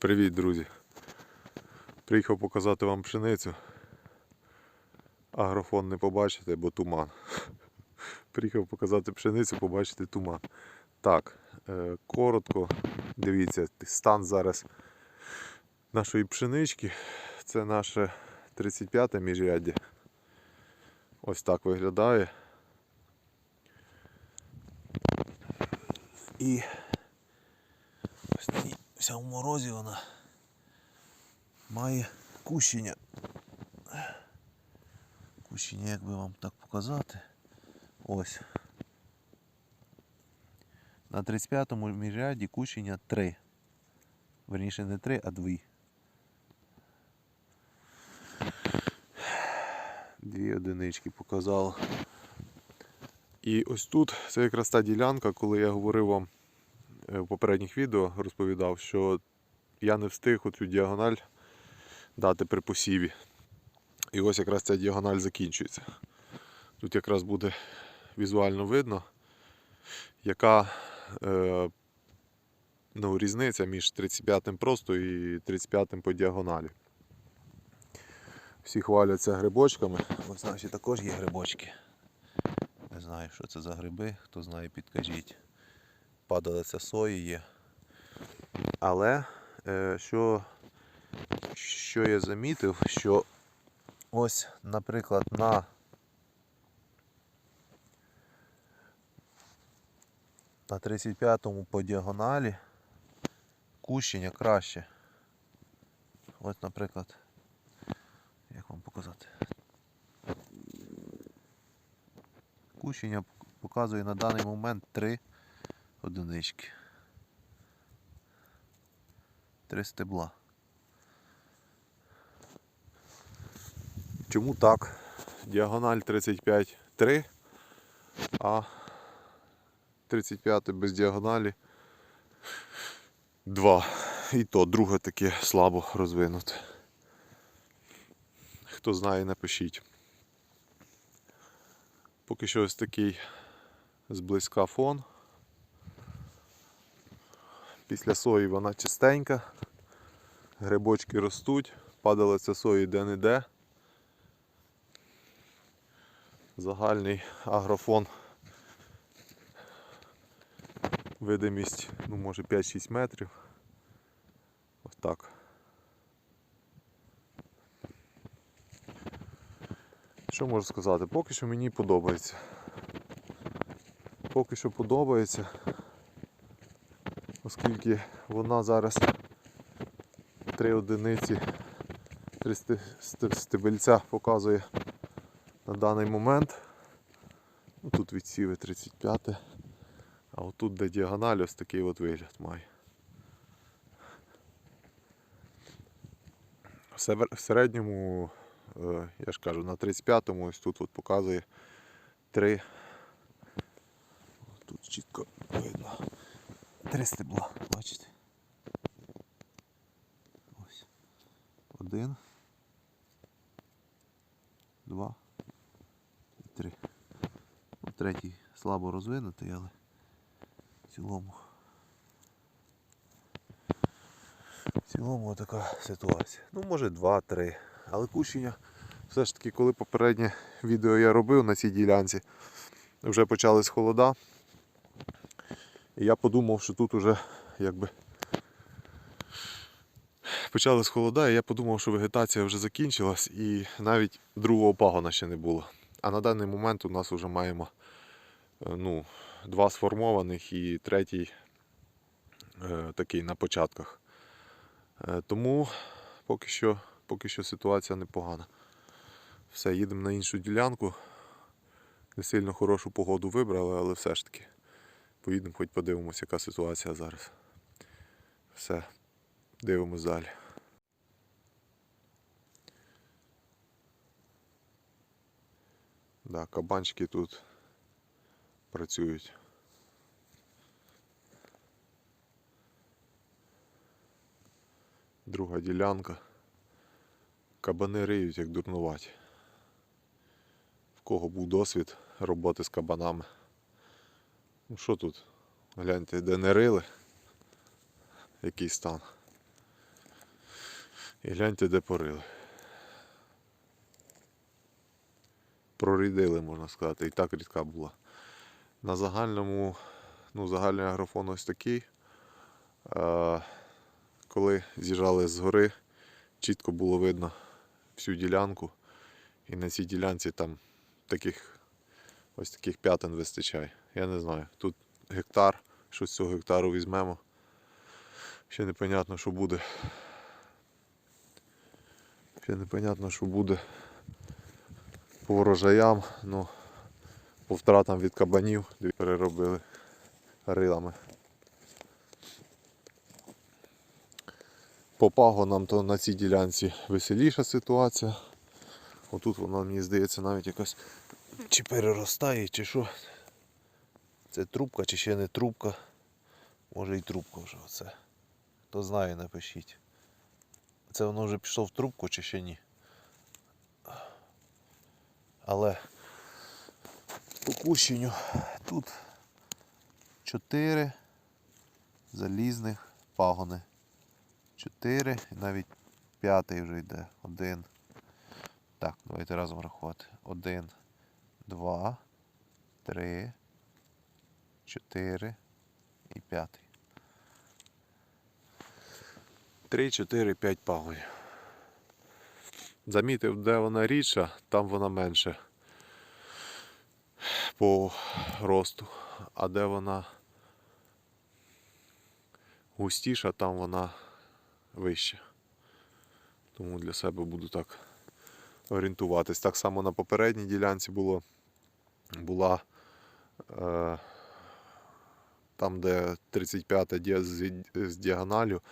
Привіт, друзі! Приїхав показати вам пшеницю. Агрофон не побачите, бо туман. Приїхав показати пшеницю, побачите туман. Так, е, коротко, дивіться, стан зараз нашої пшенички. Це наше 35-те міжряддя. Ось так виглядає. І вся в морозі вона має кущення. Кущення, як би вам так показати. Ось. На 35-му міжряді кущення 3. Верніше не 3, а 2. Дві одинички показало. І ось тут це якраз та ділянка, коли я говорив вам в попередніх відео, розповідав, що я не встиг оцю діагональ дати при посіві. І ось якраз ця діагональ закінчується. Тут якраз буде візуально видно, яка е, ну, різниця між 35-м просто і 35-м по діагоналі. Всі хваляться грибочками. Ось наші також є грибочки. Не знаю, що це за гриби, хто знає, підкажіть. Падалиця сої є. Але е, що, що я замітив, що ось, наприклад, на на 35-му по діагоналі кущення краще. Ось, наприклад, як вам показати? Кущення показує на даний момент 3 одинички. Три стебла. Чому так? Діагональ 35 3, а 35 без діагоналі 2. І то друге таке слабо розвинуте. Хто знає, напишіть. Поки що ось такий зблизька фон. Після сої вона чистенька, грибочки ростуть, падалиця сої де-не-де. Загальний агрофон. Видимість, ну може 5-6 метрів. Ось так. Що можу сказати? Поки що мені подобається. Поки що подобається, оскільки вона зараз три одиниці, три сти- сти- стебельця показує на даний момент. Ну, тут відсіви 35, а отут де діагональ ось такий от вигляд має. В середньому Е, я ж кажу, на 35-му ось тут от показує 3. Тут чітко видно. Три стебла, бачите? Ось. Один. Два. І три. Ну, третій слабо розвинутий, але в цілому. В цілому така ситуація. Ну, може два-три. Але кущення все ж таки, коли попереднє відео я робив на цій ділянці, вже почались холода. І я подумав, що тут вже якби почались холода, і я подумав, що вегетація вже закінчилась і навіть другого пагона ще не було. А на даний момент у нас вже маємо е, ну, два сформованих і третій е, такий на початках. Е, тому поки що, поки що ситуація непогана. Все, їдемо на іншу ділянку. Не сильно хорошу погоду вибрали, але все ж таки. Поїдемо, хоч подивимося, яка ситуація зараз. Все, дивимось далі. Да, кабанчики тут працюють. Друга ділянка. Кабани риють, як дурнуваті. В кого був досвід роботи з кабанами. Ну що тут? Гляньте, де не рили, який стан. І гляньте, де порили. Прорідили, можна сказати, і так рідка була. На загальному, ну, загальний агрофон ось такий. Е, коли з'їжджали з гори, чітко було видно всю ділянку. І на цій ділянці там таких ось таких п'ятин вистачає. Я не знаю. Тут гектар, що з цього гектару візьмемо. Ще непонятно, що буде. Ще непонятно, що буде по врожаям, ну, по втратам від кабанів дві переробили рилами. По пагонам то на цій ділянці веселіша ситуація. Отут вона, мені здається, навіть якась чи переростає, чи що. Це трубка, чи ще не трубка. Може і трубка вже оце. Хто знає, напишіть. Це воно вже пішло в трубку чи ще ні. Але по кущенню тут 4 залізних пагони. 4 і навіть п'ятий вже йде. Один. Так, давайте разом рахувати. Один, два, три, чотири і п'ятий. Три, чотири, п'ять пагонів. Замітив, де вона рідша, там вона менше по росту. А де вона густіша, там вона вища. Тому для себе буду так орієнтуватись. Так само на попередній ділянці було, була е, там, де 35 ді- з, з діагоналю,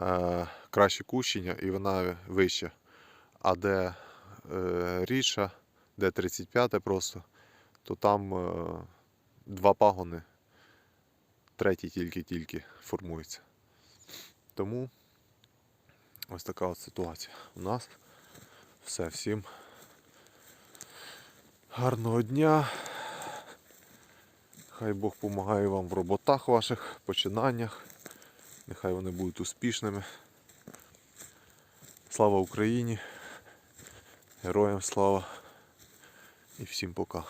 е, краще кущення і вона вища. А де е, рідша, де 35 просто, то там е, два пагони, третій тільки-тільки формується. Тому ось така от ситуація у нас. Все, всім гарного дня. Хай Бог допомагає вам в роботах ваших, починаннях. Нехай вони будуть успішними. Слава Україні! Героям слава і всім пока.